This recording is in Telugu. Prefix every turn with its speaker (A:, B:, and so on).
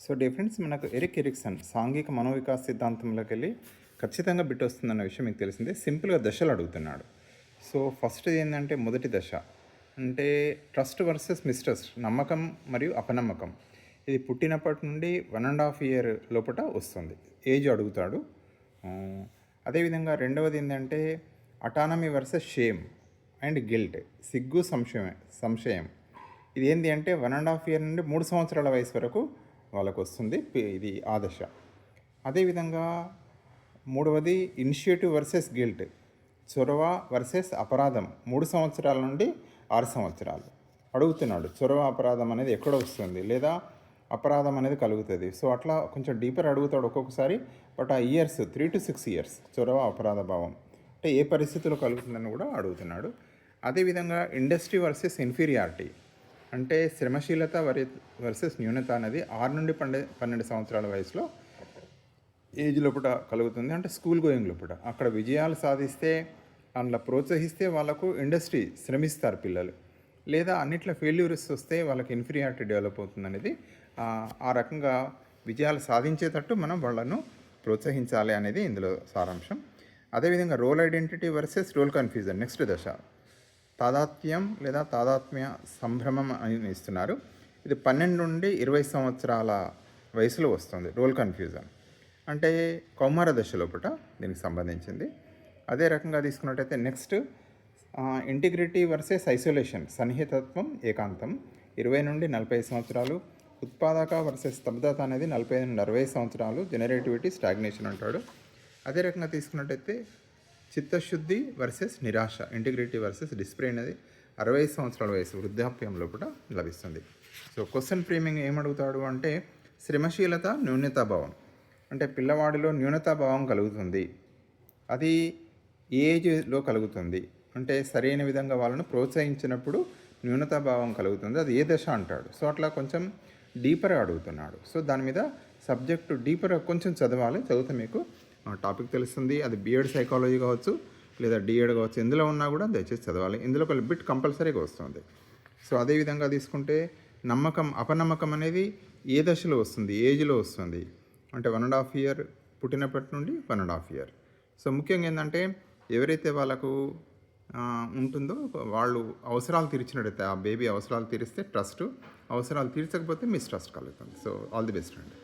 A: సో డిఫరెన్స్ మనకు ఎరిక్ ఎరిక్సన్ సాంఘిక మనోవికాస్ సిద్ధాంతంలోకి వెళ్ళి ఖచ్చితంగా బిట్ వస్తుందన్న విషయం మీకు తెలిసిందే. సింపుల్గా దశలు అడుగుతున్నాడు. సో ఫస్ట్ ఏంటంటే మొదటి దశ. అంటే ట్రస్ట్ వర్సెస్ మిస్ట్రస్ట్ నమ్మకం మరియు అపనమ్మకం. ఇది పుట్టినప్పటి నుండి వన్ అండ్ హాఫ్ ఇయర్ లోపల వస్తుంది. ఏజ్ అడుగుతాడు. అదేవిధంగా రెండవది ఏంటంటే autonomy versus shame and guilt సిగ్గు సంశయం సంశయం. ఇది ఏంటి అంటే వన్ అండ్ హాఫ్ ఇయర్ నుండి మూడు సంవత్సరాల వయసు వరకు వాళ్ళకు వస్తుంది ఇది ఆదర్శ. అదేవిధంగా మూడవది ఇనిషియేటివ్ వర్సెస్ గిల్ట్. చొరవ వర్సెస్ అపరాధం. మూడు సంవత్సరాల నుండి ఆరు సంవత్సరాలు. అడుగుతున్నాడు చొరవ అపరాధం అనేది ఎక్కడ వస్తుంది? లేదా అపరాధం అనేది కలుగుతుంది. సో అట్లా కొంచెం డీపర్ అడుగుతాడు ఒక్కొక్కసారి. బట్ ఆ years three to six years చొరవ అపరాధ భావం. అంటే ఏ పరిస్థితుల్లో కలుగుతుందని కూడా అడుగుతున్నాడు. అదేవిధంగా ఇండస్ట్రీ వర్సెస్ ఇన్ఫీరియారిటీ. అంటే శ్రమశీలత వరి వర్సెస్ న్యూనత అనేది ఆరు నుండి పన్నె పన్నెండు సంవత్సరాల వయసులో ఏజ్ లోపల కలుగుతుంది. అంటే స్కూల్ గోయింగ్ లోపల అక్కడ విజయాలు సాధిస్తే అందులో ప్రోత్సహిస్తే వాళ్ళకు ఇండస్ట్రీ శ్రమిస్తారు పిల్లలు. లేదా అన్నిట్లో ఫెయిల్యూర్స్ వస్తే వాళ్ళకి ఇన్ఫీరియారిటీ డెవలప్ అవుతుంది అనేది ఆ, రకంగా విజయాలు సాధించేటట్టు మనం వాళ్ళను ప్రోత్సహించాలి అనేది ఇందులో సారాంశం. అదేవిధంగా role identity versus role confusion. Next దశ. తాదాత్మ్యం లేదా తాదాత్మ్య సంభ్రమం అని ఇస్తున్నారు. ఇది పన్నెండు నుండి ఇరవై సంవత్సరాల వయసులో వస్తుంది. రోల్ కన్ఫ్యూజన్ అంటే కౌమార దశలోపట దీనికి సంబంధించింది. అదే రకంగా తీసుకున్నట్టయితే నెక్స్ట్ ఇంటిగ్రిటీ వర్సెస్ ఐసోలేషన్ సన్నిహితత్వం ఏకాంతం. ఇరవై నుండి నలభై సంవత్సరాలు. ఉత్పాదక వర్సెస్ స్తబ్దత అనేది నలభై నుండి అరవై సంవత్సరాలు. జనరేటివిటీ స్టాగ్నేషన్ అంటాడు. అదే రకంగా తీసుకున్నట్టయితే చిత్తశుద్ధి వర్సెస్ నిరాశ ఇంటిగ్రిటీ వర్సెస్ డిస్ప్లే అనేది అరవై సంవత్సరాల వయసు వృద్ధాప్యంలో కూడా లభిస్తుంది. సో క్వశ్చన్ ఫ్రేమింగ్ ఏమడుగుతాడు అంటే శ్రమశీలత న్యూనతాభావం అంటే పిల్లవాడిలో న్యూనతాభావం కలుగుతుంది. అది ఏ ఏజ్లో కలుగుతుంది? అంటే సరైన విధంగా వాళ్ళను ప్రోత్సహించినప్పుడు న్యూనతాభావం కలుగుతుంది. అది ఏ దశ అంటాడు? సో అట్లా కొంచెం డీపర్ అడుగుతున్నాడు. సో దాని మీద సబ్జెక్టు డీపర్ కొంచెం చదవాలి. చదివితే మీకు టాపిక్ తెలుస్తుంది. అది బీఎడ్ సైకాలజీ కావచ్చు లేదా డిఎడ్ కావచ్చు. ఎందులో ఉన్నా కూడా దయచేసి చదవాలి. ఇందులో ఒక బిట్ కంపల్సరీగా వస్తుంది. సో అదేవిధంగా తీసుకుంటే నమ్మకం అపనమ్మకం అనేది ఏ దశలో వస్తుంది? ఏజ్లో వస్తుంది? అంటే వన్ అండ్ హాఫ్ ఇయర్ పుట్టినప్పటి నుండి one and half year so ముఖ్యంగా ఏంటంటే ఎవరైతే వాళ్ళకు ఉంటుందో వాళ్ళు అవసరాలు తీర్చినట్టయితే ఆ బేబీ అవసరాలు తీరిస్తే ట్రస్ట్ అవసరాలు తీర్చకపోతే మిస్ ట్రస్ట్ కలుగుతుంది. సో ఆల్ ది బెస్ట్ అండి.